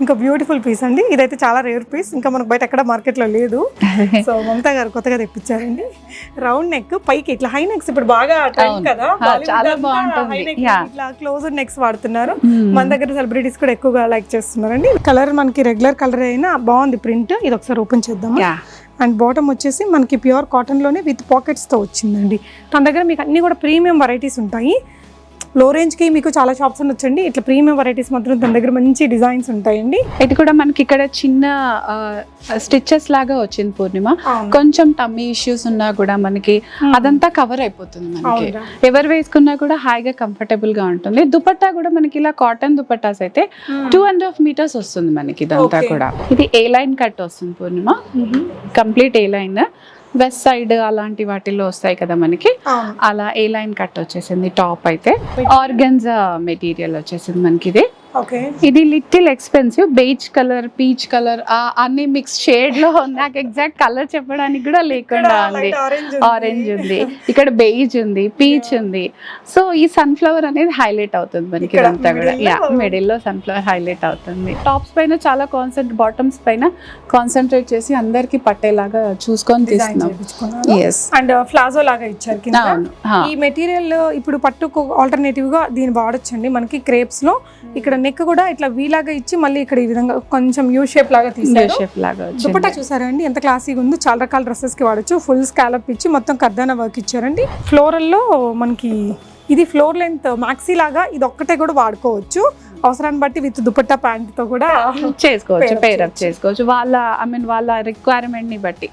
ఇంకా beautiful piece అండి. ఇదైతే చాలా రేర్ పీస్ ఇంకా మనకు బయట ఎక్కడ మార్కెట్లో లేదు. సో మమతా గారు కొత్తగా తెప్పించారండి. రౌండ్ నెక్ పైకి ఇట్లా హై నెక్స్ ఇప్పుడు బాగా. కదా. చాలా బాగుంటుంది. ఇట్లా క్లోజ్ నెక్స్ వాడుతున్నారు. Hmm. మన దగ్గర సెలబ్రిటీస్ కూడా ఎక్కువగా లైక్ చేస్తున్నారండి. కలర్ మనకి రెగ్యులర్ కలర్ అయినా బాగుంది ప్రింట్ ఇది ఒకసారి ఓపెన్ చేద్దాము? యా. అండ్ బాటమ్ వచ్చేసి మనకి ప్యూర్ కాటన్లోనే విత్ పాకెట్స్తో వచ్చిందండి. తన దగ్గర మీకు అన్ని కూడా ప్రీమియం వెరైటీస్ ఉంటాయి. లో రేంజ్కి మీకు చాలా షాప్స్ వచ్చండి ఇట్లా ప్రీమియం వెరైటీస్ మాత్రం తన దగ్గర మంచి డిజైన్స్ ఉంటాయండి. ఇది కూడా మనకి ఇక్కడ చిన్న స్టిచెస్ లాగా వచ్చింది పూర్ణిమ. కొంచెం టమ్మీ ఇష్యూస్ ఉన్నా కూడా మనకి అదంతా కవర్ అయిపోతుంది మనకి? ఎవరు వేసుకున్నా కూడా హాయిగా కంఫర్టబుల్గా ఉంటుంది. దుపట్టా కూడా మనకి ఇలా కాటన్ దుపట్టాస్ అయితే టూ అండ్ హాఫ్ మీటర్స్ వస్తుంది మనకి ఇదంతా. కూడా. ఇది ఏ లైన్ కట్ వస్తుంది Purnima. Complete A line west side అలాంటి వాటిల్లో వస్తాయి కదా మనకి. అలా ఏ లైన్ కట్ వచ్చేసింది? టాప్ అయితే. ఆర్గన్జా మెటీరియల్ వచ్చేసింది మనకి ఇది. ఇది little expensive beige colour peach colour అన్ని మిక్స్ షేడ్లో నాకు ఎగ్జాక్ట్ కలర్ చెప్పడానికి కూడా లేకుండా ఉంది. ఆరెంజ్ ఉంది. ఇక్కడ బేజ్ ఉంది పీచ్ ఉంది. సో ఈ సన్ఫ్లవర్ అనేది హైలైట్ అవుతుంది మనకి ఇదంతా కూడా. యా లో- మిడిల్లో సన్ఫ్లవర్ హైలైట్ అవుతుంది. టాప్స్ పైన చాలా కాన్సెంట్ బాటమ్స్ పైన కాన్సన్ట్రేట్ చేసి అందరికి పట్టేలాగా చూసుకొని తీస్తున్నాం. ఎస్ అండ్ ఫ్లాజో లాగా ఇచ్చారు. ఈ మెటీరియల్ ఇప్పుడు పట్టుకు ఆల్టర్నేటివ్గా దీన్ని వాడొచ్చండి. మనకి క్రేప్స్లో ఇక్కడ నెక్ కూడా ఇట్లా వీ లాగా ఇచ్చి మళ్ళీ ఇక్కడ ఈ విధంగా కొంచెం యూ షేప్ లాగా తీసారు షేప్ లాగా దుపట్టా చూసారా అండి? ఎంత క్లాసీగా ఉందో. చాలా రకాల డ్రెస్సెస్కి వాడచ్చు. ఫుల్ స్కాలప్ ఇచ్చి మొత్తం కర్దానా వర్క్ ఇచ్చారండి. ఫ్లోరల్లో మనకి ఇది ఫ్లోర్ లెంత్ మాక్సీ లాగా ఇది ఒక్కటే కూడా వాడుకోవచ్చు. అవసరాన్ని బట్టి విత్ దుపట్టా ప్యాంట్తో కూడా చేసుకోవచ్చు పేర్ అప్ చేసుకోవచ్చు. వాళ్ళ ఐ మీన్ వాళ్ళ రిక్వైర్మెంట్ని బట్టి.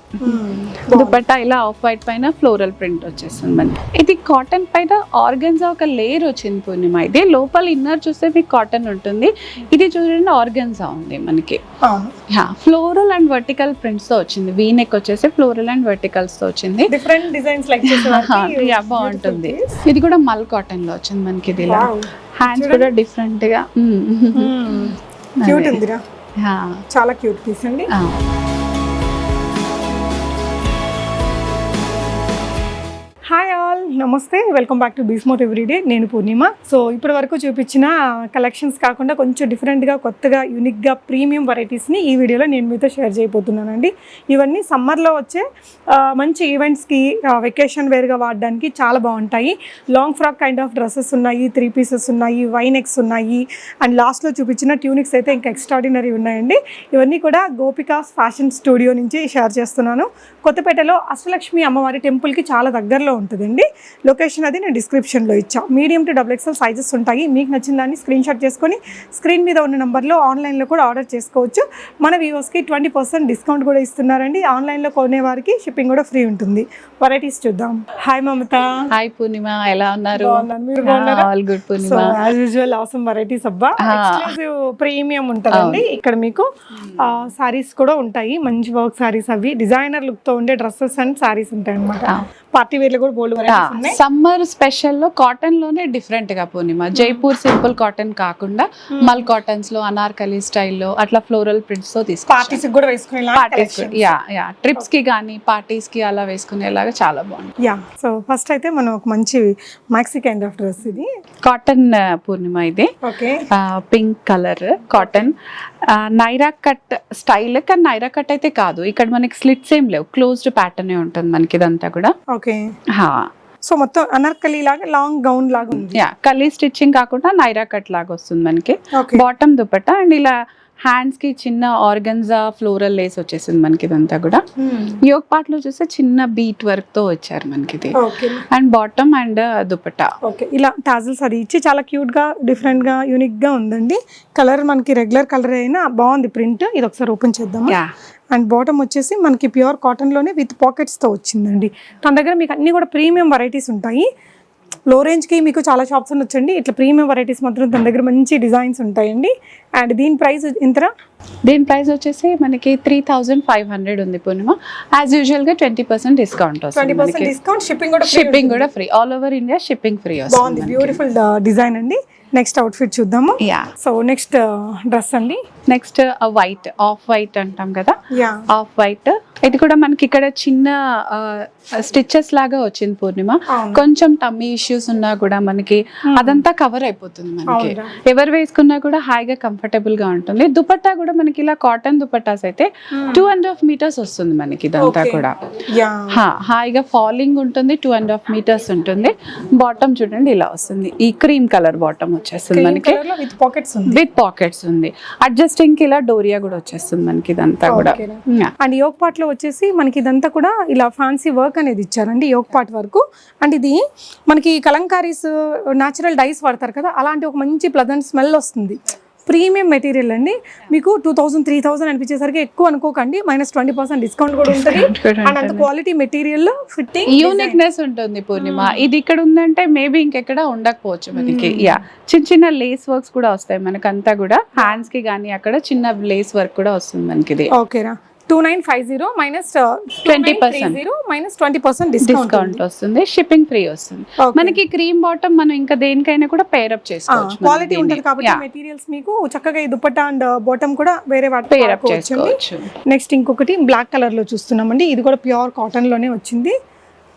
దుపట్టా ఇలా ఆఫ్ వైట్ పైన ఫ్లోరల్ ప్రింట్ వచ్చేస్తుంది మనకి ఇది కాటన్ పైన ఆర్గన్జా ఒక లేయర్ వచ్చింది పూర్ణిమ. ఇది లోపల ఇన్నర్ చూస్తే మీకు కాటన్ ఉంటుంది. ఇది చూడండి ఆర్గన్జా ఉంది మనకి. ఫ్లోరల్ అండ్ వర్టికల్ ప్రింట్స్తో వచ్చింది. వీ నెక్ వచ్చేసి ఫ్లోరల్ అండ్ వర్టికల్స్తో వచ్చింది. డిఫరెంట్ డిజైన్స్ లైక్ బాగుంటుంది. ఇది కూడా మల్ కాటన్లో వచ్చింది మనకి ఇది హ్యాండ్స్ కూడా డిఫరెంట్గా. క్యూట్ ఉందిరా. యా. చాలా క్యూట్ పీస్ అండి. నమస్తే వెల్కమ్ బ్యాక్ టు బీస్మోట్ ఎవ్రీడే. నేను పూర్ణిమ. సో ఇప్పటి వరకు చూపించిన కలెక్షన్స్ కాకుండా కొంచెం డిఫరెంట్గా కొత్తగా యూనిక్గా ప్రీమియం వెరైటీస్ని ఈ వీడియోలో నేను మీతో షేర్ చేయబోతున్నానండి. ఇవన్నీ సమ్మర్లో వచ్చే మంచి ఈవెంట్స్కి వెకేషన్ వేర్గా వాడడానికి చాలా బాగుంటాయి. Long frock kind of dresses ఉన్నాయి త్రీ పీసెస్ ఉన్నాయి వైనెక్స్ ఉన్నాయి. అండ్ లాస్ట్లో చూపించిన ట్యూనిక్స్ అయితే ఇంకా ఎక్స్ట్రాడినరీ ఉన్నాయండి. ఇవన్నీ కూడా గోపికాస్ ఫ్యాషన్ స్టూడియో నుంచి షేర్ చేస్తున్నాను. కొత్తపేటలో అష్టలక్ష్మి అమ్మవారి టెంపుల్కి చాలా దగ్గరలో ఉంటుందండి. లొకేషన్ అది నేను డిస్క్రిప్షన్లో ఇచ్చా. Medium to double XL sizes ఉంటాయి. మీకు నచ్చిన దాన్ని స్క్రీన్ షాట్ చేసుకొని స్క్రీన్ మీద ఉన్న నెంబర్లో ఆన్లైన్లో కూడా ఆర్డర్ చేసుకోవచ్చు. మన వ్యూవర్స్కి ట్వంటీ పర్సెంట్ డిస్కౌంట్ కూడా ఇస్తున్నారండి. ఆన్లైన్లో కొనే వారికి షిప్పింగ్ కూడా ఫ్రీ ఉంటుంది. వెరైటీస్ చూద్దాం. హాయ్ మమత. హాయ్ పూర్ణిమ ఎలా ఉన్నారు? మీరు all good so Purnima. As usual అవసరం వెరైటీస్ అబ్బా. Ah. ప్రీమియం ఉంటుందండి. ఇక్కడ మీకు సారీస్ కూడా ఉంటాయి. మంచి వర్క్ సారీస్ అవి. డిజైనర్ లుక్తో ఉండే డ్రెస్సెస్ అండ్ సారీస్ ఉంటాయి అనమాట Ah. పార్టీ వేర్లో కూడా బోల్డ్ ఉన్నాయి సమ్మర్ స్పెషల్లో కాటన్లోనే డిఫరెంట్గా పూర్ణిమ జైపూర్ సింపుల్ కాటన్ కాకుండా మల్ కాటన్స్లో అనార్కలి స్టైల్లో అట్లా ఫ్లోరల్ ప్రింట్స్తో తీసుకుంటాం పార్టీస్ కూడా యా యా ట్రిప్స్కి కానీ పార్టీస్కి అలా వేసుకునేలాగా చాలా బాగుంటుంది. యా సో ఫస్ట్ అయితే మనం ఒక మంచి మాక్సీ కైండ్ ఆఫ్ డ్రెస్ ఇది. కాటన్ పూర్ణిమ ఇది. Okay pink colour cotton Naira cut style కానీ నైరా కట్ అయితే కాదు. ఇక్కడ మనకి స్లిట్స్ ఏం లేవు. క్లోజ్డ్ ప్యాటర్న్ ఉంటుంది మనకి ఇదంతా కూడా. ఓకే హా. సో మొత్తం అనార్కలి లాగా లాంగ్ గౌన్ లాగా ఉంది. యా కలీ స్టిచ్చింగ్ కాకుండా నైరా కట్ లాగా వస్తుంది మనకి. బాటమ్ దుపట్టా అండ్ ఇలా హ్యాండ్స్కి చిన్న ఆర్గన్జా ఫ్లోరల్ లేస్ వచ్చేసింది మనకి ఇదంతా కూడా. యోగ్ పార్ట్లో చూస్తే చిన్న బీట్ వర్క్తో వచ్చారు మనకి ఇది. Okay and bottom and dupatta. Okay ఇలా టాజిల్స్ అది ఇచ్చి చాలా క్యూట్గా డిఫరెంట్గా యూనిక్గా ఉందండి. కలర్ మనకి రెగ్యులర్ కలర్ అయినా బాగుంది ప్రింట్ ఇది ఒకసారి ఓపెన్ చేద్దాము? యా అండ్ బాటమ్ వచ్చేసి మనకి ప్యూర్ కాటన్లోనే విత్ పాకెట్స్తో వచ్చిందండి. తన దగ్గర మీకు అన్ని కూడా ప్రీమియం వెరైటీస్ ఉంటాయి. లో రేంజ్కి మీకు చాలా షాప్స్ అని వచ్చండి. ఇట్లా ప్రీమియం వెరైటీస్ మాత్రం తన దగ్గర మంచి డిజైన్స్ ఉంటాయండి. అండ్ దీని ప్రైస్ ఎంతరా దీని ప్రైస్ వచ్చేసి మనకి త్రీ థౌజండ్ ఫైవ్ హండ్రెడ్ ఉంది పూర్ణిమ. యాజ్ యూజువల్గా twenty percent discount twenty percent discount shipping కూడా షిప్పింగ్. కూడా free all over India shipping free బాగుంది. బ్యూటిఫుల్ డిజైన్ అండి. నెక్స్ట్ అవుట్ఫిట్ చూద్దాము. యా సో నెక్స్ట్ డ్రెస్ అండి. నెక్స్ట్ వైట్ ఆఫ్ వైట్ అంటాం కదా? యా ఆఫ్ వైట్ ఇది కూడా మనకి ఇక్కడ చిన్న స్టిచెస్ లాగా వచ్చింది పూర్ణిమ. కొంచెం టమ్మీ ఇష్యూస్ ఉన్నా కూడా మనకి అదంతా కవర్ అయిపోతుంది మనకి. ఎవరు వేసుకున్నా కూడా హాయిగా కంఫర్టబుల్గా ఉంటుంది. దుపట్టా కూడా మనకి ఇలా కాటన్ దుపట్టాస్ అయితే టూ అండ్ హాఫ్ మీటర్స్ వస్తుంది మనకి ఇదంతా. కూడా. హాయిగా ఫాలింగ్ ఉంటుంది టూ అండ్ హాఫ్ మీటర్స్ ఉంటుంది. బాటమ్ చూడండి ఇలా వస్తుంది. ఈ క్రీమ్ కలర్ బాటమ్ వచ్చేస్తుంది మనకి. విత్ పాకెట్స్ ఉంది. విత్ పాకెట్స్ ఉంది. అడ్జస్టింగ్కి ఇలా డోరియా కూడా వచ్చేస్తుంది మనకి ఇదంతా కూడా. అండ్ యోగ్ పార్ట్లో వచ్చేసి మనకి ఇదంతా కూడా ఇలా ఫ్యాన్సీ వర్క్ అనేది ఇచ్చారండి యోగ్ పార్ట్ వరకు. అండ్ ఇది మనకి కలంకారీస్ న్యాచురల్ డైస్ వాడతారు కదా అలాంటి ఒక మంచి ప్లజెంట్ స్మెల్ వస్తుంది. ప్రీమియం మెటీరియల్ అండి. మీకు టూ థౌసండ్ త్రీ థౌసండ్ అనిపించేసరికి ఎక్కువ అనుకోకండి. మైనస్ ట్వంటీ పర్సెంట్ డిస్కౌంట్ కూడా ఉంటుంది. అండ్ అంత క్వాలిటీ మెటీరియల్ ఫిట్టింగ్ యూనిక్నెస్ ఉంటుంది పూర్ణిమ ఇది ఇక్కడ ఉందంటే మేబీ ఇంకెక్కడ ఉండకపోవచ్చు మనకి. యా చిన్న చిన్న లేస్ వర్క్స్ కూడా వస్తాయి మనకంతా కూడా. హ్యాండ్స్కి కానీ అక్కడ చిన్న లేస్ వర్క్ కూడా వస్తుంది మనకి ఇది ఓకేనా two nine five zero minus 20%. Zero minus twenty percent discount వస్తుంది. షిప్పింగ్ ఫ్రీ వస్తుంది. మనకి క్రీమ్ బాటమ్ మనం ఇంకా దేనికైనా కూడా పేరప్ చేసుకోవచ్చు. మనం క్వాలిటీ. ఉంటుంది కాబట్టి మెటీరియల్స్ మీకు చక్కగా ఈ దుపట్టా అండ్ బాటమ్ కూడా వేరే వాటి పేరప్ చేసుకోవచ్చు. నెక్స్ట్ ఇంకొకటి బ్లాక్ కలర్లో చూస్తున్నామండి. ఇది కూడా ప్యూర్ కాటన్లోనే వచ్చింది.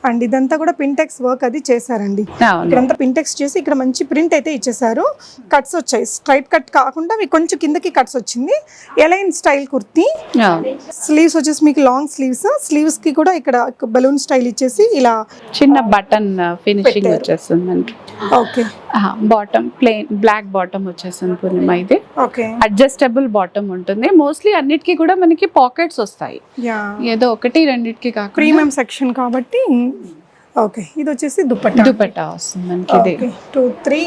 అండ్ ఇదంతా కూడా పింటెక్స్ వర్క్ అది చేశారండి. ఇక్కడంతా పింటెక్స్ చేసి ఇక్కడ మంచి ప్రింట్ అయితే ఇచ్చేసారు కట్స్ వచ్చాయి. స్ట్రైట్ కట్ కాకుండా మీకు కొంచెం కిందకి కట్స్ వచ్చింది. Align style kurti. స్లీవ్స్ వచ్చేసి మీకు లాంగ్ స్లీవ్స్ స్లీవ్స్కి కూడా ఇక్కడ బలూన్ స్టైల్ ఇచ్చేసి ఇలా చిన్న బటన్ ఫినిషింగ్ పెట్టారు. వచ్చేస్తుంది okay bottom plain black bottom వచ్చేస్తుంది పూర్ణిమ ఇది. అడ్జస్టబుల్ బాటమ్ ఉంటుంది. మోస్ట్లీ అన్నిటికీ కూడా మనకి పాకెట్స్ వస్తాయి. యా. ఏదో ఒకటి రెండిటికి కాకుండా ప్రీమియం సెక్షన్ కాబట్టి ఓకే. ఇది వచ్చేసి దుపట్టా. దుపట్టా వస్తుంది మనకి ఇది. Two three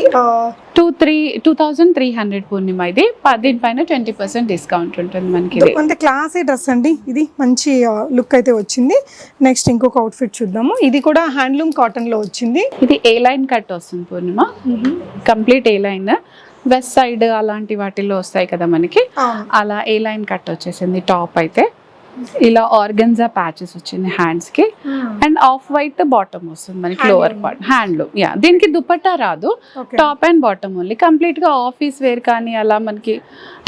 two three two thousand three hundred Purnima ఇది. దీనిపైన ట్వంటీ పర్సెంట్ డిస్కౌంట్ ఉంటుంది మనకి ఇది. అంతే క్లాసీ డ్రెస్ అండి ఇది. మంచి లుక్ అయితే వచ్చింది. నెక్స్ట్ ఇంకొక అవుట్ఫిట్ చూద్దాము. ఇది కూడా హ్యాండ్లూమ్ కాటన్లో వచ్చింది. ఇది ఏ లైన్ కట్ వస్తుంది Purnima? Complete A line. West side అలాంటి వాటిల్లో వస్తాయి కదా మనకి. అలా ఏ లైన్ కట్ వచ్చేసింది? టాప్ అయితే. ఇలా ఆర్గన్జా ప్యాచెస్ వచ్చింది హ్యాండ్స్కి. అండ్ ఆఫ్ వైట్ బాటమ్ వస్తుంది మనకి లోవర్ పార్ట్. హ్యాండ్లూమ్ యా దీనికి దుపట్టా రాదు. Top and bottom only. కంప్లీట్గా ఆఫీస్ వేర్ కానీ అలా మనకి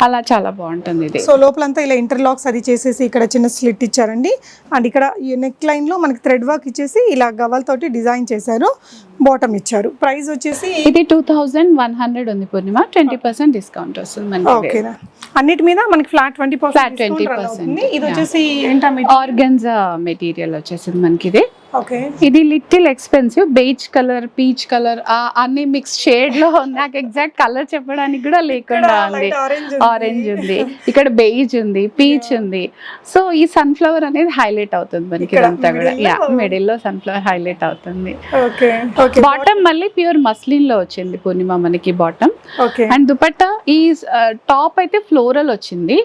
అలా చాలా బాగుంటుంది ఇది. సో లోపలంతా ఇలా ఇంటర్లాక్స్ అది చేసేసి ఇక్కడ చిన్న స్లిట్ ఇచ్చారండి. అండ్ ఇక్కడ ఈ నెక్ లైన్లో మనకి థ్రెడ్ వర్క్ ఇచ్చేసి ఇలా గవల్ తోటి డిజైన్ చేశారు. బాటమ్ ఇచ్చారు. ప్రైస్ వచ్చేసి ఇది టూ థౌజండ్ వన్ హండ్రెడ్ ఉంది పూర్ణిమ. ట్వంటీ పర్సెంట్ డిస్కౌంట్ వస్తుంది మనకి ఓకేనా అన్నిటి మీద మనకి ఫ్లాట్ ట్వంటీ Flat పర్సెంట్ 20%, ఇది. వచ్చేసి ఏంటా ఆర్గన్జా మెటీరియల్ వచ్చేసింది మనకి ఇది. ఇది little expensive beige colour peach colour అన్ని మిక్స్ షేడ్లో ఉంది నాకు ఎగ్జాక్ట్ కలర్ చెప్పడానికి కూడా లేకుండా ఉంది. ఆరెంజ్ ఉంది. ఇక్కడ బేజ్ ఉంది పీచ్ ఉంది. సో ఈ సన్ఫ్లవర్ అనేది హైలైట్ అవుతుంది మనకి ఇదంతా కూడా. యా మిడిల్లో సన్ఫ్లవర్ హైలైట్ అవుతుంది. బాటమ్ మళ్ళీ ప్యూర్ మస్లిన్లో వచ్చింది పూర్ణిమ మనకి బాటమ్ అండ్ దుపట్టా ఈ టాప్ అయితే ఫ్లోరల్ వచ్చింది.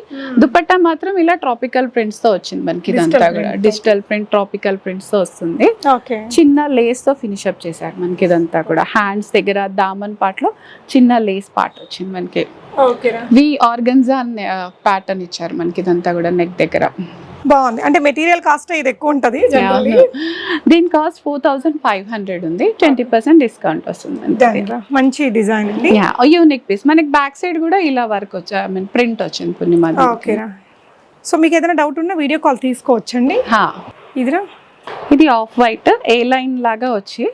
దుపట్టా మాత్రం ఇలా ట్రాపికల్ ప్రింట్స్తో వచ్చింది మనకి ఇదంతా కూడా. డిజిటల్ ప్రింట్ ట్రాపికల్ ప్రింట్స్తో వస్తుంది. ఓకే. చిన్న లేస్తో ఫినిష్ అప్ చేశారు మనకి ఇదంతా కూడా. హ్యాండ్స్ దగ్గర దామన్ పార్ట్లో చిన్న లేస్ పార్ట్ వచ్చింది మనకి. వి ఆర్గన్జా ప్యాటర్న్ ఇచ్చారు మనకి ఇదంతా కూడా నెక్ దగ్గర. బాగుంది. అంటే మెటీరియల్ కాస్ట్ ఇది ఎక్కువ ఉంటది దీని cost four thousand five hundred ఉంది. ట్వంటీ పర్సెంట్ డిస్కౌంట్ వస్తుంది మంచి డిజైన్ అండి. యూనిక్ పీస్ మనకి బ్యాక్ సైడ్ కూడా ఇలా వర్క్ వచ్చా ఐ మీన్ ప్రింట్ వచ్చింది దీనికి. ఓకేనా సో మీకు ఏదైనా డౌట్ ఉన్నా వీడియో కాల్ తీసుకోవచ్చండి. ఇదిరా. ఇది ఆఫ్ వైట్ ఏ లైన్ లాగా వచ్చి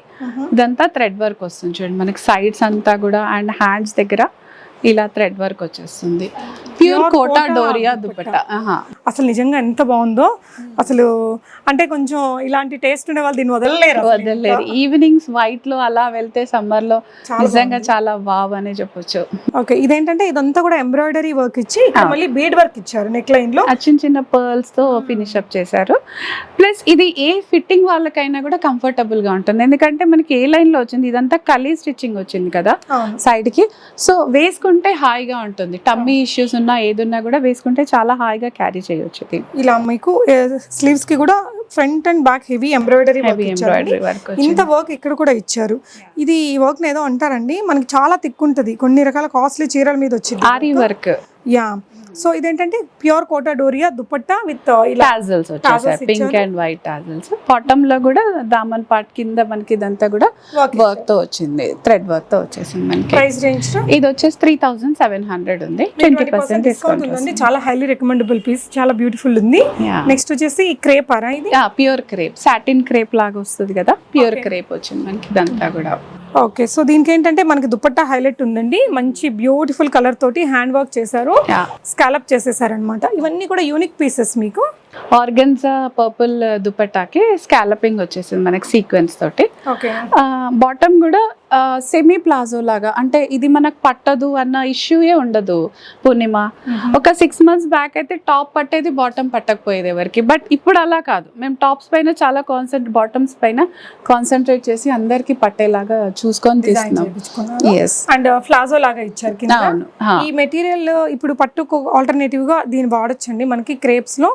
ఇదంతా థ్రెడ్ వర్క్ వస్తుంది చూడండి. మనకి సైడ్స్ అంతా కూడా అండ్ హ్యాండ్స్ దగ్గర ఇలా థ్రెడ్ వర్క్ వచ్చేస్తుంది. ప్యూర్ కోటా డోరియా దుపట్టా. అసలు నిజంగా ఎంత బాగుందో అసలు అంటే కొంచెం ఇలాంటి టేస్ట్ ఉండే వాళ్ళు దీన్ని వదలలేరు వదలలేరు. ఈవినింగ్స్ వైట్లో అలా వెళ్తే సమ్మర్లో నిజంగా చాలా వావ్ అనే చెప్పొచ్చు. ఓకే ఇదేంటంటే ఇదంతా కూడా ఎంబ్రాయిడరీ వర్క్ ఇచ్చి మళ్ళీ బీడ్ వర్క్ ఇచ్చారు నెక్ లైన్లో చిన్న చిన్న పర్ల్స్తో ఫినిష్ అప్ చేశారు. ప్లస్ ఇది ఏ ఫిట్టింగ్ వాళ్ళకైనా కూడా కంఫర్టబుల్గా ఉంటుంది. ఎందుకంటే మనకి ఏ లైన్లో వచ్చింది? ఇదంతా కలీ స్టిచ్చింగ్ వచ్చింది కదా. సైడ్కి. సో వేసుకుంటే హాయిగా ఉంటుంది. టమ్మీ ఇష్యూస్ ఉన్నా ఏదున్నా కూడా వేసుకుంటే చాలా హాయిగా క్యారీ చేయొచ్చు ఇది. ఇలా మీకు స్లీవ్స్కి కూడా front and back heavy embroidery work embroidery work ఇంత వర్క్ ఇక్కడ కూడా ఇచ్చారు. ఇది ఈ వర్క్ ఏదో అంటారండి మనకి చాలా థిక్ ఉంటుంది. కొన్ని రకాల కాస్ట్లీ చీరల మీద వచ్చింది. ఆరి వర్క్ యా సో ఇదేంటంటే pure Kota Doria dupatta with tassels Tassels వచ్చేసాయి పింక్. అండ్ వైట్ టాజల్స్ బాటమ్లో కూడా దామన్ పార్ట్ కింద మనకి ఇదంతా కూడా వర్క్తో వచ్చింది థ్రెడ్ వర్క్తో వచ్చేసింది మనకి. ప్రైస్ రేంజ్ ఇది వచ్చేసి త్రీ థౌసండ్ సెవెన్ హండ్రెడ్ ఉంది. ట్వంటీ పర్సెంట్ డిస్కౌంట్ ఉందండి. చాలా హైలీ రికమెండబుల్ పీస్ చాలా బ్యూటిఫుల్ ఉంది. నెక్స్ట్ వచ్చేసి క్రేప్ అరా ఇది? ప్యూర్ క్రేప్ సాటిన్ క్రేప్ లాగా వస్తుంది కదా ప్యూర్. క్రేప్ వచ్చింది మనకి ఇదంతా కూడా. ఓకే సో దీనికి ఏంటంటే మనకి దుపట్టా హైలైట్ ఉందండి. మంచి బ్యూటిఫుల్ కలర్ తోటి హ్యాండ్ వర్క్ చేశారు స్కాలప్ చేసేసారనమాట ఇవన్నీ కూడా యూనిక్ పీసెస్ మీకు. ఆర్గన్జా పర్పుల్ దుపట్టాకి స్కాలపింగ్ వచ్చేసింది మనకి సీక్వెన్స్ తోటి. బాటమ్ కూడా సెమీ ప్లాజో లాగా అంటే ఇది మనకు పట్టదు అన్న ఇష్యూయే ఉండదు పూర్ణిమ. ఒక సిక్స్ మంత్స్ బ్యాక్ అయితే టాప్ పట్టేది బాటమ్ పట్టకపోయేది ఎవరికి. బట్ ఇప్పుడు అలా కాదు. మేము టాప్స్ పైన చాలా కాన్సెంట్ బాటమ్స్ పైన కాన్సన్ట్రేట్ చేసి అందరికి పట్టేలాగా చూసుకొని తీస్తున్నాం. అండ్ ఫ్లాజో లాగా ఇచ్చారు. ఈ మెటీరియల్ ఇప్పుడు పట్టుకు ఆల్టర్నేటివ్గా దీన్ని వాడొచ్చండి. మనకి క్రేప్స్లో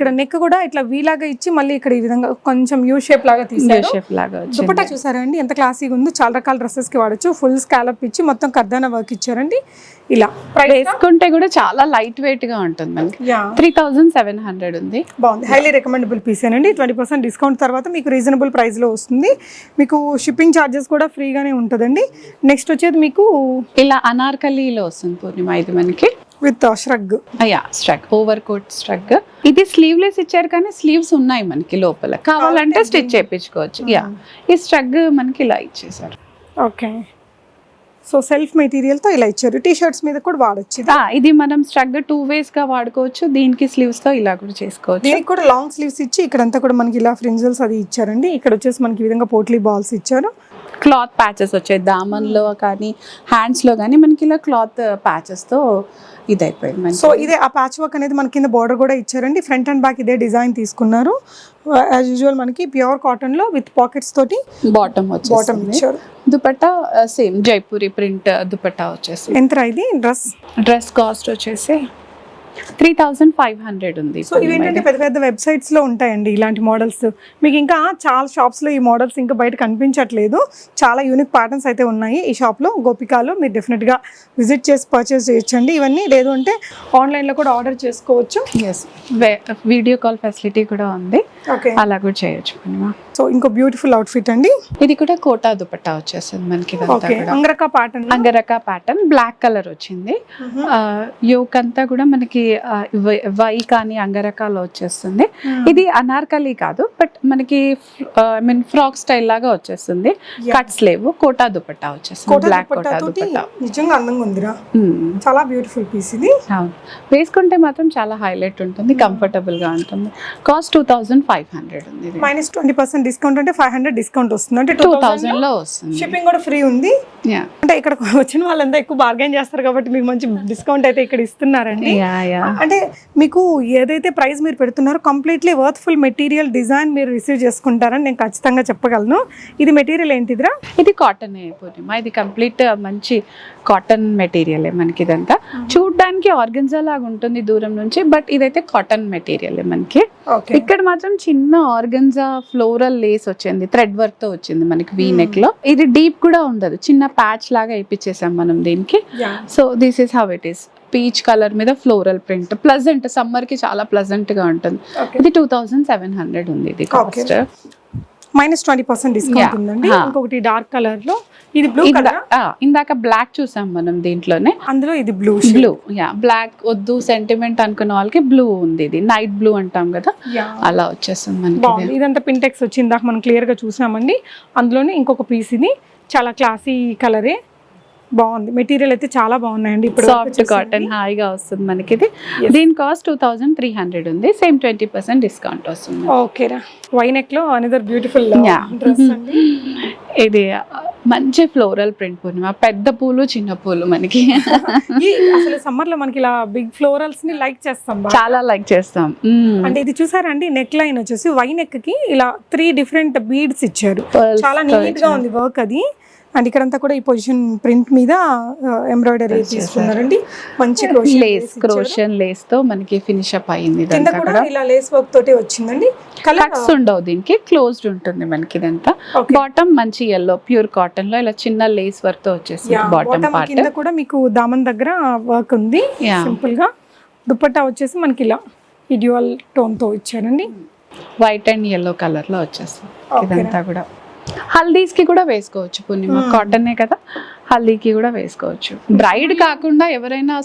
ఇక్కడ నెక్ కూడా ఇట్లా వీ లాగా ఇచ్చి మళ్ళీ ఇక్కడ ఈ విధంగా కొంచెం యూ షేప్ లాగా తీసారు షేప్ లాగా వచ్చింది. దుపట్టా చూసారా అండి ఎంత క్లాసీగా ఉందో. చాలా రకాల డ్రెస్సెస్కి వాడచ్చు. ఫుల్ స్కాలప్ ఇచ్చి మొత్తం కర్దానా వర్క్ ఇచ్చారండి. ఇలా. ప్రైస్ వేసుకుంటే కూడా చాలా లైట్ వెయిట్గా ఉంటుంది మనకి త్రీ థౌజండ్ సెవెన్ హండ్రెడ్ ఉంది. బాగుంది. హైలీ రికమెండబుల్ పీస్ అండి ట్వంటీ పర్సెంట్ డిస్కౌంట్ తర్వాత మీకు రీజనబుల్ ప్రైస్లో వస్తుంది. మీకు షిప్పింగ్ ఛార్జెస్ కూడా ఫ్రీగానే ఉంటుందండి. నెక్స్ట్ వచ్చేది మీకు ఇలా అనార్కలీలో వస్తుంది పూర్ణిమ ఇది మనకి with shrug yeah struck over coat struck ఇది స్లీవ్లెస్ ఇచ్చారు కానీ స్లీవ్స్ ఉన్నాయి మనకి లోపల. కావాలంటే స్టిచ్ చేయించుకోవచ్చు యా ఈ స్ట్రగ్ మనకి ఇలా ఇచ్చేసారు ఓకే సో సెల్ఫ్ మెటీరియల్తో ఇలా ఇచ్చారు. టీ షర్ట్స్ మీద కూడా వాడచ్చు ఇది. ఆ, ఇది మనం స్ట్రగ్ టూ వేస్గా వాడుకోవచ్చు. దీనికి స్లీవ్స్తో ఇలా కూడా చేసుకోవచ్చు. దీనికి కూడా లాంగ్ స్లీవ్స్ ఇచ్చి ఇక్కడంతా కూడా మనకి ఇలా ఫ్రింజల్స్ అది ఇచ్చారండి. ఇక్కడ వచ్చేసి మనకి ఈ విధంగా పోట్లీ బాల్స్ ఇచ్చారు. క్లాత్ ప్యాచెస్ వచ్చాయి. దామన్లో కానీ హ్యాండ్స్లో కానీ మనకి ఇలా క్లాత్ ప్యాచెస్తో ఇది అయిపోయింది సో ఇదే ఆ ప్యాచ్ వర్క్ అనేది మనకి కింద బార్డర్ కూడా ఇచ్చారండి. ఫ్రంట్ అండ్ బ్యాక్ ఇదే డిజైన్ తీసుకున్నారు. యాజ్ యూజువల్ మనకి ప్యూర్ కాటన్లో విత్ పాకెట్స్ తోటి బాటమ్ బాటమ్ ఇచ్చారు. దుపట్టా సేమ్ జైపూరి ప్రింట్ దుపట్టా వచ్చేసి ఎంత ఇది? డ్రెస్ డ్రెస్ కాస్ట్ వచ్చేసి త్రీ థౌజండ్ ఫైవ్ హండ్రెడ్ ఉంది సో ఇవేంటంటే పెద్ద పెద్ద వెబ్సైట్స్లో ఉంటాయండి ఇలాంటి మోడల్స్. మీకు ఇంకా చాలా షాప్స్లో ఈ మోడల్స్ ఇంకా బయట కనిపించట్లేదు. చాలా యూనిక్ ప్యాటర్న్స్ అయితే ఉన్నాయి. ఈ షాప్లో గోపికాలో మీరు డెఫినెట్గా విజిట్ చేసి పర్చేస్ చేయొచ్చండి. ఇవన్నీ లేదు అంటే ఆన్లైన్లో కూడా ఆర్డర్ చేసుకోవచ్చు. ఎస్ వీడియో కాల్ ఫెసిలిటీ కూడా ఉంది. ఓకే. అలా కూడా చేయొచ్చు సో ఇంకో బ్యూటిఫుల్ అవుట్ఫిట్ అండి. ఇది కూడా కోటా దుపట్టా వచ్చేసింది మనకి angrakha pattern? Angrakha pattern. Black colour వచ్చింది. యోక్ అంతా కూడా మనకి వై- కానీ అంగరకాలో వచ్చేస్తుంది. ఇది అనార్కలి కాదు బట్ మనకి ఐ మీన్ ఫ్రాక్ స్టైల్ లాగా వచ్చేస్తుంది. కట్స్ లేవు కోటా దుపట్టా వచ్చేస్తుంది. బ్లాక్ కోటా దుపట్టా. నిజంగా అందంగా ఉందిరా. మ్మ్. చాలా బ్యూటిఫుల్ పీస్ ఇది. వేసుకుంటే మాత్రం చాలా హైలైట్ ఉంటుంది కంఫర్టబుల్గా ఉంటుంది. Cost two thousand five hundred ఉంది మైనస్ ట్వంటీ పర్సెంట్ డిస్కౌంట్ అంటే ఫైవ్ హండ్రెడ్ డిస్కౌంట్ వస్తుంది. అంటే టూ థౌజండ్లో వస్తుంది. షిప్పింగ్ కూడా ఫ్రీ ఉంది. యా అంటే ఇక్కడ వచ్చిన వాళ్ళంతా ఎక్కువ బార్గెన్ చేస్తారు కాబట్టి మీకు మంచి డిస్కౌంట్ అయితే ఇక్కడ ఇస్తున్నారండి. అంటే మీకు ఏదైతే ప్రైస్ మీరు పెడుతున్నారో కంప్లీట్లీ వర్త్ఫుల్ మెటీరియల్ డిజైన్ మీరు రిసీవ్ చేసుకుంటారని నేను ఖచ్చితంగా చెప్పగలను. ఇది మెటీరియల్ ఏంటిదిరా? ఇది కాటన్ పూర్ణిమ. ఇది కంప్లీట్ మంచి కాటన్ మెటీరియల్ మనకి ఇదంతా. చూడడానికి ఆర్గన్జా లాగా ఉంటుంది దూరం నుంచి బట్ ఇదైతే కాటన్ మెటీరియల్ మనకి. ఇక్కడ మాత్రం చిన్న ఆర్గన్జా ఫ్లోరల్ లేస్ వచ్చింది థ్రెడ్ వర్క్తో వచ్చింది మనకి వీ నెక్లో. ఇది డీప్ కూడా ఉండదు చిన్న ప్యాచ్ లాగా ఇప్పించేసాం మనం దీనికి. So this is how it is peach colour మీద ఫ్లోరల్ ప్రింట్. ప్లజెంట్ సమ్మర్కి చాలా ప్లజెంట్గా ఉంటుంది. ఇది టూ థౌసండ్ సెవెన్ హండ్రెడ్ ఉంది ఇది cost. Minus twenty percent discount. ఉందండి. ఇంకొకటి డార్క్ కలర్లో ఇది బ్లూ కలర్? ఇందాక బ్లాక్ చూసాం మనం దీంట్లోనే. అందులో ఇది బ్లూ బ్లూ యా. బ్లాక్ వద్దు సెంటిమెంట్ అనుకున్న వాళ్ళకి బ్లూ ఉంది ఇది. నైట్ బ్లూ అంటాం కదా. అలా వచ్చేస్తుంది మనకి ఇదంతా పింటెక్స్ వచ్చి ఇందాక మనం క్లియర్గా చూసామండి. అందులోనే ఇంకొక పీస్ ఇది. చాలా క్లాసీ కలరే. బాగుంది. మెటీరియల్ అయితే చాలా బాగున్నాయండి. ఇప్పుడు సాఫ్ట్ కాటన్ హాయిగా వస్తుంది మనకి ఇది దీని cost two thousand three hundred ఉంది. సేమ్ ట్వంటీ పర్సెంట్ డిస్కౌంట్ వస్తుంది. ఓకేరా వైనెక్లో అనదర్ బ్యూటిఫుల్ ఇది మంచి ఫ్లోరల్ ప్రింట్ పూర్ణిమ. పెద్ద పూలు చిన్న పూలు మనకి. అసలు సమ్మర్లో మనకి ఇలా బిగ్ ఫ్లోరల్స్ని లైక్ చేస్తాం. చాలా లైక్ చేస్తాం. మ్మ్. అంటే ఇది చూసారండి నెక్ లైన్ వచ్చేసి వై నెక్కి ఇలా త్రీ డిఫరెంట్ బీడ్స్ ఇచ్చారు. చాలా నీట్గా ఉంది వర్క్ అది. అండ్ ఇక్కడంతా కూడా ఈ పొజిషన్ ప్రింట్ మీద ఎంబ్రాయిడరీ తీసుకున్నారండి. మంచి లేస్. క్రోషన్ లేస్తో మనకి ఫినిష్ అప్ అయ్యింది కింద కూడా ఇలా లేస్ వర్క్ తోటి వచ్చిందండి. కలర్ కట్స్ ఉండవు దీనికి క్లోజ్డ్ ఉంటుంది మనకి ఇదంతా. బాటమ్ మంచి ఎల్లో ప్యూర్ కాటన్లో ఇలా చిన్న లేస్ వర్క్తో వచ్చేసింది బాటమ్ పార్ట్ కింద కూడా మీకు దామన్ దగ్గర వర్క్ ఉంది. సింపుల్గా దుపట్టా వచ్చేసి మనకి ఇలా ఈ డ్యూయల్ టోన్తో ఇచ్చారండి. వైట్ అండ్ ఎల్లో కలర్లో వచ్చేస్తుంది. ఇదంతా కూడా. హల్దీస్కి కూడా వేసుకోవచ్చు పూర్ణిమ. కాటనే కదా? హల్దీకి కూడా వేసుకోవచ్చు. బ్రైడ్ కాకుండా ఎవరైనా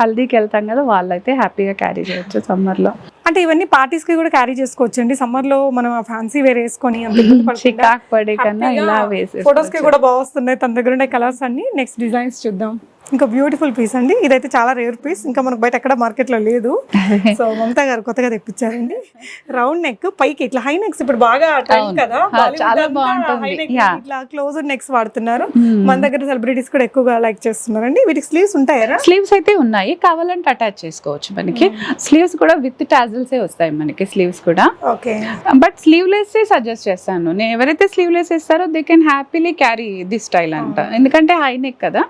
హల్దీకి వెళ్తాం కదా వాళ్ళైతే హ్యాపీగా క్యారీ చేయొచ్చు సమ్మర్లో అంటే ఇవన్నీ పార్టీస్కి కూడా క్యారీ చేసుకోవచ్చు అండి సమ్మర్లో మనం ఫ్యాన్సీ వేర్ వేసుకొని చికాక్ పడే కన్నా ఇలా వేసి ఫొటోస్కి కూడా బాగా వస్తున్నాయి తన దగ్గర ఉండే కలర్స్ అన్ని. నెక్స్ట్ డిజైన్స్ చూద్దాం. ఇంకా బ్యూటిఫుల్ పీస్ అండి. ఇదైతే చాలా రేర్ పీస్ ఇంకా మనకు బయట ఎక్కడ మార్కెట్లో లేదు. సో మమతా గారు కొత్తగా తెప్పించారండి. రౌండ్ నెక్ పైకి ఇట్లా హై నెక్స్ ఇప్పుడు బాగా. కదా. ఇట్లా క్లోజ్ నెక్స్ వాడుతున్నారు. Hmm. మన దగ్గర సెలబ్రిటీస్ కూడా ఎక్కువగా లైక్ చేస్తున్నారండి. వీటికి స్లీవ్స్ ఉంటాయరా స్లీవ్స్ అయితే ఉన్నాయి. కావాలంటే అటాచ్ చేసుకోవచ్చు మనకి. స్లీవ్స్ కూడా విత్ టాజిల్స్ వస్తాయి మనకి స్లీవ్స్ కూడా. ఓకే బట్ స్లీవ్లెస్ సజెస్ట్ చేస్తాను. నేను ఎవరైతే స్లీవ్లెస్ ఇస్తారో they can happily carry this style అంట. ఎందుకంటే హై నెక్ కదా.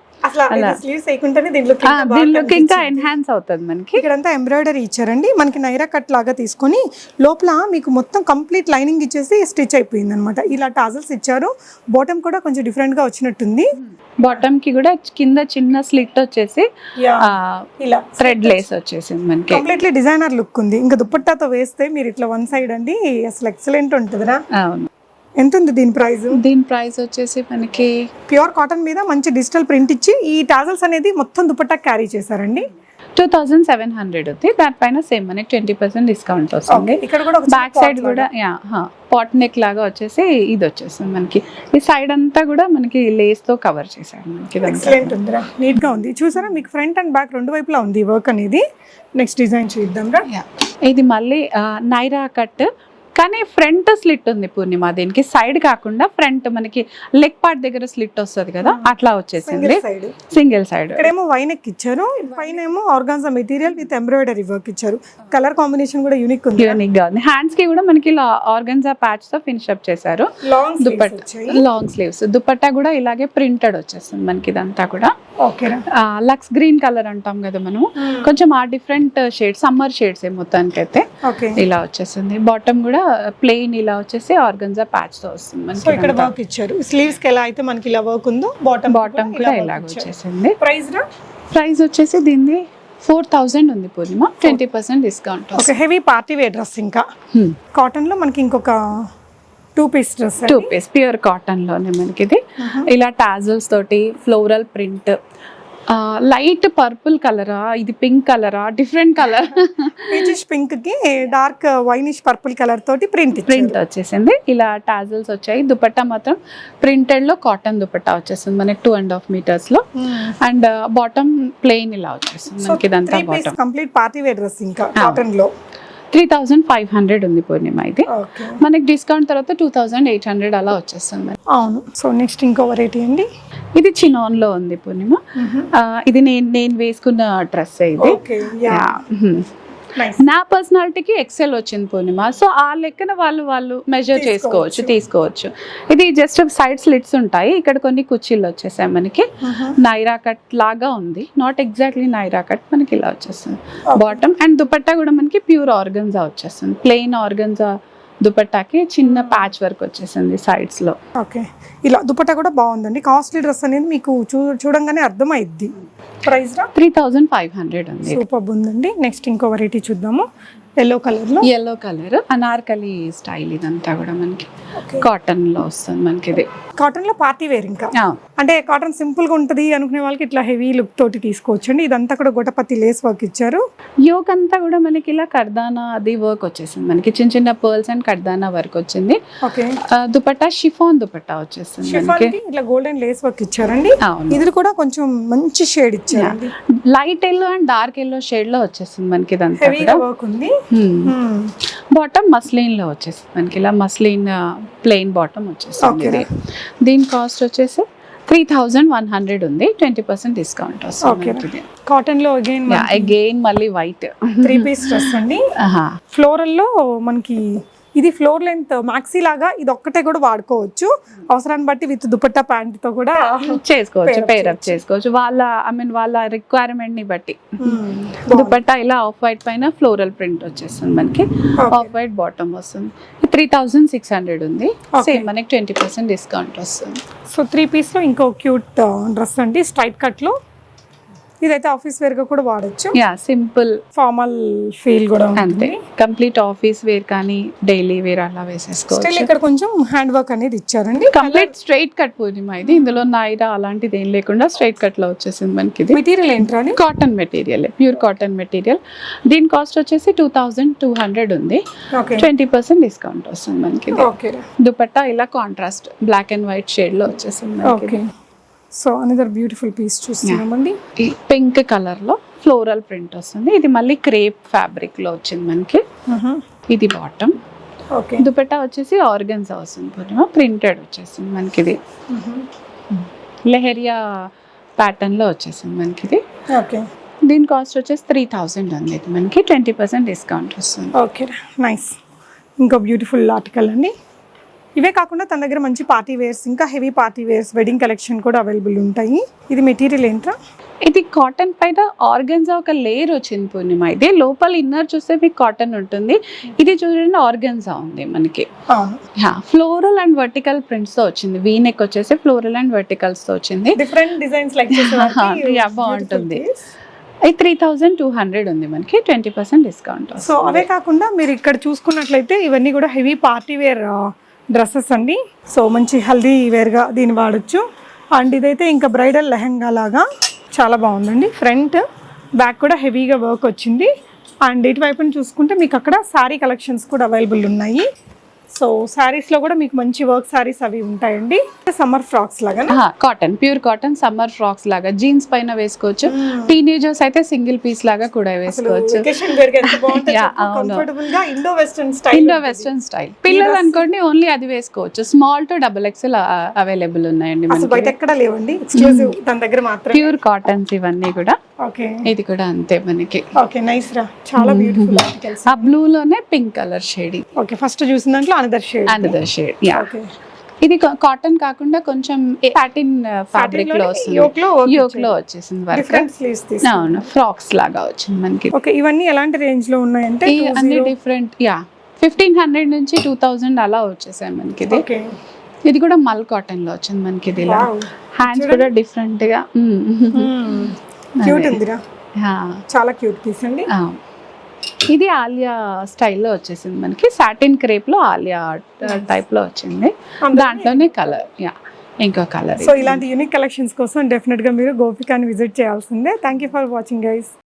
దీనిలోకి ఇంకా. ఎన్హాన్స్ అవుతుంది మనకి. ఇక్కడంతా ఎంబ్రాయిడరీ ఇచ్చారండి. మనకి నైరా కట్ లాగా తీసుకొని లోపల మీకు మొత్తం కంప్లీట్ లైనింగ్ ఇచ్చేసి స్టిచ్ అయిపోయింది అనమాట ఇలా టాజల్స్ ఇచ్చారు. బాటమ్ కూడా కొంచెం డిఫరెంట్గా వచ్చినట్టుంది. బాటమ్కి కూడా కింద చిన్న స్లిట్ వచ్చేసి ఇలా. థ్రెడ్ లేస్ వచ్చేసింది మనకి. కంప్లీట్లీ డిజైనర్ లుక్ ఉంది. ఇంకా దుపట్టాతో వేస్తే మీరు ఇట్లా వన్ సైడ్ అండి అసలు ఎక్సలెంట్ ఉంటుందిరా. అవును. ఎంత ఉంది దీని ప్రైస్ దీని ప్రైస్ వచ్చేసి మనకి ప్యూర్ కాటన్ మీద మంచి డిజిటల్ ప్రింట్ ఇచ్చి ఈ టాజల్స్ అనేది మొత్తం దుపట్టా క్యారీ చేశారండి. టూ థౌజండ్ సెవెన్ హండ్రెడ్ ఉంది. దానిపైన సేమ్ మనకి ట్వంటీ పర్సెంట్ డిస్కౌంట్ వస్తుంది. ఇక్కడ కూడా ఒక బ్యాక్ సైడ్ కూడా యా పాట్ నెక్ లాగా వచ్చేసి ఇది వచ్చేస్తుంది మనకి. ఈ సైడ్ అంతా కూడా మనకి లేస్తో కవర్ చేశారు మనకి. ఎక్సలెంట్ ఉందిరా. నీట్గా ఉంది. చూసారా? మీకు ఫ్రంట్ అండ్ బ్యాక్ రెండు వైపులా ఉంది వర్క్ అనేది. నెక్స్ట్ డిజైన్ చూద్దాం రా. ఇది మళ్ళీ నైరా కట్ కానీ ఫ్రంట్ స్లిట్ ఉంది పూర్ణిమ దీనికి సైడ్ కాకుండా ఫ్రంట్ మనకి లెగ్ పార్ట్ దగ్గర స్లిట్ వస్తుంది కదా అట్లా వచ్చేసింది. Single side. ఇక్కడేమో వైనెక్ ఇచ్చారు పైన ఏమో organza material with embroidery work ఇచ్చారు. కలర్ కాంబినేషన్ కూడా యూనిక్ ఉంది. యూనిక్గా ఉంది. హ్యాండ్స్కి కూడా మనకి ఇలా ఆర్గన్జా ప్యాచ్తో ఫినిష్ అప్ చేశారు. Long dupatta long sleeves dupatta కూడా ఇలాగే ప్రింటెడ్ వచ్చేస్తుంది మనకి ఇదంతా కూడా. లక్స్ గ్రీన్ కలర్ అంటాం కదా మనం కొంచెం ఆ డిఫరెంట్ షేడ్స్ సమ్మర్ షేడ్స్ మొత్తానికి అయితే ఇలా వచ్చేసింది. బాటమ్ కూడా ప్లెయిన్ ఇలా వచ్చేసి ఆర్గన్జా ప్యాచ్తో వస్తుంది సో ఇక్కడ వర్క్ ఇచ్చారు. స్లీవ్స్కి ఎలా అయితే మనకి ఇలా వర్క్ ఉందో బాటమ్ బాటమ్ కూడా ఇలాగ వచ్చేసింది. ప్రైస్ ప్రైస్ వచ్చేసి దీన్ని ఫోర్ థౌజండ్ ఉంది పూర్ణిమ. ట్వంటీ పర్సెంట్ డిస్కౌంట్ ఒక హెవీ పార్టీ వేర్ డ్రెస్ ఇంకా. కాటన్లో మనకి ఇంకొక two piece dress two piece pure కాటన్లోనే మనకి ఇది ఇలా టాజల్స్ తోటి ఫ్లోరల్ ప్రింట్ లైట్ పర్పుల్ కలరా? ఇది పింక్ కలరా? Different colour. పీచిష్ పింక్కి డార్క్ వైనిష్ పర్పుల్ కలర్ తోటి ప్రింట్ ప్రింట్ వచ్చేసింది. ఇలా టాజల్స్ వచ్చాయి. దుపట్టా మాత్రం ప్రింటెడ్లో కాటన్ దుపట్టా వచ్చేసింది మనకి టూ అండ్ హాఫ్ మీటర్స్లో అండ్ బాటమ్ ప్లెయిన్ ఇలా వచ్చేసింది. మనకి ఇదంతా bottom. Complete party wear dress ఇంకా కాటన్లో. త్రీ థౌజండ్ ఫైవ్ హండ్రెడ్ ఉంది పూర్ణిమ ఇది మనకి డిస్కౌంట్ తర్వాత టూ థౌజండ్ ఎయిట్ హండ్రెడ్ అలా వచ్చేస్తుంది. అవును. సో నెక్స్ట్ ఇంకో వెరైటీ అండి? ఇది చినాన్లో ఉంది పూర్ణిమ ఇది నేను నేను వేసుకున్న డ్రెస్ ఇది. నా పర్సనాలిటీకి ఎక్సెల్ వచ్చింది పూర్ణిమ. సో ఆ లెక్కన వాళ్ళు వాళ్ళు మెజర్ చేసుకోవచ్చు తీసుకోవచ్చు. ఇది జస్ట్ సైడ్ స్లిట్స్ ఉంటాయి. ఇక్కడ కొన్ని కుర్చీలు వచ్చేసాయి మనకి. నైరా కట్ లాగా ఉంది. నాట్ ఎగ్జాక్ట్లీ నైరా కట్ మనకి ఇలా వచ్చేస్తుంది. బాటమ్ అండ్ దుపట్టా కూడా మనకి ప్యూర్ ఆర్గన్జా వచ్చేస్తుంది. ప్లెయిన్ ఆర్గన్జా దుపట్టాకి చిన్న ప్యాచ్ వర్క్ వచ్చేసింది sides లో. ఓకే. ఇలా దుపట్టా కూడా బాగుందండి. కాస్ట్లీ డ్రెస్ అనేది మీకు చూ చూడంగానే అర్థమైద్ది. ప్రైస్ రా త్రీ థౌజండ్ ఫైవ్ హండ్రెడ్ ఉంది సూపర్ ఉందండి. నెక్స్ట్ ఇంకో వెరైటీ చూద్దాము. ఎల్లో కలర్లో? ఎల్లో కలర్ అనార్కలి స్టైల్ ఇదంతా కూడా మనకి. కాటన్లో వస్తుంది మనకి ఇది. కాటన్లో పార్టీ వేర్ ఇంకా? అంటే కాటన్ సింపుల్గా ఉంటది అనుకునే వాళ్ళకి ఇట్లా హెవీ లుక్ తోటి తీసుకోవచ్చు అండి ఇదంతా కూడా గొటపతి లేస్ వర్క్ ఇచ్చారు. యోగ్ అంతా కూడా మనకి ఇలా కర్దానా అది వర్క్ వచ్చేసింది. మనకి చిన్న చిన్న పర్ల్స్ అండ్ కర్దానా వర్క్ వచ్చింది. దుపట్టా షిఫాన్ దుపట్టా మనకి. కి ఇట్లా గోల్డెన్ లేస్ వర్క్ ఇచ్చారండి. ఇది కూడా కొంచెం మంచి షేడ్ ఇచ్చారండి. Light yellow and dark yellow షేడ్లో వచ్చేస్తుంది మనకి ఇదంతా వర్క్ ఉంది. బాటమ్ మస్లిన్లో వచ్చేస్తుంది మనకి ఇలా మస్లిన్ ప్లెయిన్ బాటమ్. ఇది. దీని కాస్ట్ వచ్చేసి త్రీ థౌజండ్ వన్ హండ్రెడ్ ఉంది. Twenty percent discount. వస్తుంది కాటన్లో అగైన్ అగైన్ మళ్ళీ వైట్ త్రీ పీస్ డ్రెస్ అండి. ఫ్లోరల్లో మనకి ఇది ఫ్లోర్ లెంత్ మాక్సీ లాగా ఇది ఒక్కటే కూడా వాడుకోవచ్చు అవసరాన్ని బట్టి విత్ దుపట్టా ప్యాంట్తో కూడా చేసుకోవచ్చు Pair up పేరప్. చేసుకోవచ్చు వాళ్ళ ఐ మీన్ వాళ్ళ రిక్వైర్మెంట్ని బట్టి Hmm. దుపట్టా ఇలా ఆఫ్ వైట్ పైన ఫ్లోరల్ ప్రింట్ వచ్చేస్తుంది మనకి. ఆఫ్ వైట్ బాటమ్ వస్తుంది త్రీ థౌజండ్ సిక్స్ హండ్రెడ్ ఉంది. సేమ్ మనకి ట్వంటీ పర్సెంట్ డిస్కౌంట్ వస్తుంది సో త్రీ పీస్లో ఇంకో క్యూట్ డ్రెస్ అండి స్ట్రైట్ కట్లో ఇదైతే ఆఫీస్ వేర్గా కూడా వాడచ్చు. Yeah simple. ఫార్మల్ ఫీల్ కూడా అంతే. కంప్లీట్ ఆఫీస్ వేర్ కానీ డైలీ వేర్ అలా వేసేసుకోవచ్చు. ఇక్కడ కొంచెం హ్యాండ్ వర్క్ అనేది ఇచ్చారండి. కంప్లీట్ స్ట్రైట్ కట్ పూర్ణిమ ఇది ఇందులో నాయిరా అలాంటిది ఏం లేకుండా స్ట్రైట్ కట్లో వచ్చేసింది మనకి ఇది మెటీరియల్ అని cotton material pure cotton material దీని కాస్ట్ వచ్చేసి టూ థౌజండ్ టూ హండ్రెడ్ ఉంది. ట్వంటీ పర్సెంట్ డిస్కౌంట్ వస్తుంది మనకి దుపట్టా ఇలా కాంట్రాస్ట్ బ్లాక్ అండ్ వైట్ షేడ్లో వచ్చేసింది okay so another beautiful piece చూస్తున్నామండి. పింక్ కలర్లో ఫ్లోరల్ ప్రింట్ వస్తుంది. ఇది మళ్ళీ క్రేప్ ఫ్యాబ్రిక్లో వచ్చింది మనకి. ఇది బాటమ్ ఓకే దుపట్టా వచ్చేసి ఆర్గన్స్ వస్తుంది పూర్ణిమ ప్రింటెడ్ వచ్చేసింది మనకి ఇది. లెహరియా ప్యాటర్న్లో వచ్చేసింది మనకి ఇది. ఓకే దీని కాస్ట్ వచ్చేసి త్రీ థౌసండ్ ఉంది ఇది మనకి. ట్వంటీ పర్సెంట్ డిస్కౌంట్ వస్తుంది. ఓకే నైస్ ఇంకో బ్యూటిఫుల్ ఆర్టికల్ అండి. ఇవే కాకుండా తన దగ్గర మంచి పార్టీ వేర్స్ ఇంకా heavy party wears wedding collection కూడా అవైలబుల్ ఉంటాయి. ఇది మెటీరియల్ ఏంట్రా? ఇది కాటన్ పైన ఆర్గన్జా ఒక లేయర్ వచ్చింది పూర్ణిమ. ఇది లోపల ఇన్నర్ చూస్తే మీకు కాటన్ ఉంటుంది. ఇది చూడండి ఆర్గన్జా ఉంది మనకి. ఫ్లోరల్ అండ్ వర్టికల్ ప్రింట్స్తో వచ్చింది. వీ నెక్ వచ్చేసి ఫ్లోరల్ అండ్ వర్టికల్స్తో వచ్చింది. డిఫరెంట్ డిజైన్స్ లైక్ బాగుంటుంది. త్రీ థౌజండ్ టూ హండ్రెడ్ ఉంది మనకి. ట్వంటీ పర్సెంట్ డిస్కౌంట్ సో అవే కాకుండా మీరు ఇక్కడ చూసుకున్నట్లయితే ఇవన్నీ కూడా హెవీ పార్టీ వేర్ డ్రెస్సెస్ అండి. సో మంచి హెల్దీ వేర్గా దీన్ని వాడచ్చు. అండ్ ఇదైతే ఇంకా బ్రైడల్ లెహంగా లాగా చాలా బాగుందండి. ఫ్రంట్ బ్యాక్ కూడా హెవీగా వర్క్ వచ్చింది. అండ్ ఇటువైపున చూసుకుంటే మీకు అక్కడ శారీ కలెక్షన్స్ కూడా అవైలబుల్ ఉన్నాయి. సో శారీస్లో కూడా మీకు మంచి వర్క్ శారీస్ అవి ఉంటాయండి. సమ్మర్ ఫ్రాక్స్ లాగా cotton pure cotton summer frocks లాగా. జీన్స్ పైన వేసుకోవచ్చు. టీనేజర్స్ అయితే సింగిల్ పీస్ లాగా కూడా వేసుకోవచ్చు. ఇండో వెస్టర్న్ స్టైల్ పిల్లలు అనుకోండి ఓన్లీ అది వేసుకోవచ్చు. Small to double XL available ఉన్నాయండి బయట ఎక్కడ లేవండి. ఎక్స్క్లూజివ్ తన దగ్గర మాత్రమే. ప్యూర్ కాటన్స్ ఇవన్నీ కూడా. ఓకే. ఇది కూడా అంతే మనకి. ఓకే నైస్ రా. చాలా బ్యూటిఫుల్ ఆ బ్లూ లోనే pink colour shade okay first చూసిన దాంట్లో another shade another shade yeah okay. ఇది కాటన్ కాకుండా కొంచెం సాటిన్ ఫ్యాబ్రిక్లో వస్తుంది. యోక్లో యోక్లో వచ్చేసింది అవును ఫ్రాక్స్ లాగా వచ్చింది మనకి. ఓకే ఇవన్నీ ఎలాంటి రేంజ్లో ఉన్నాయంటే అన్ని డిఫరెంట్ యా ఫిఫ్టీన్ హండ్రెడ్ నుంచి టూ థౌజండ్ అలా వచ్చేసాయి మనకి ఇది. ఇది కూడా మల్ కాటన్లో వచ్చింది మనకి ఇది ఇలా. హ్యాండ్స్ కూడా డిఫరెంట్గా క్యూట్ ఉందిరా. చాలా క్యూట్ పీస్ అండి. ఇది ఆలియా స్టైల్లో వచ్చేసింది మనకి. సాటిన్ క్రేప్లో ఆలియా టైప్లో వచ్చింది. దాంట్లోనే కలర్. యా. ఇంకో కలర్ సో ఇలాంటి యూనిక్ కలెక్షన్స్ కోసం డెఫినెట్గా మీరు గోపికాని విజిట్ చేయాల్సిందే. Thank you for watching guys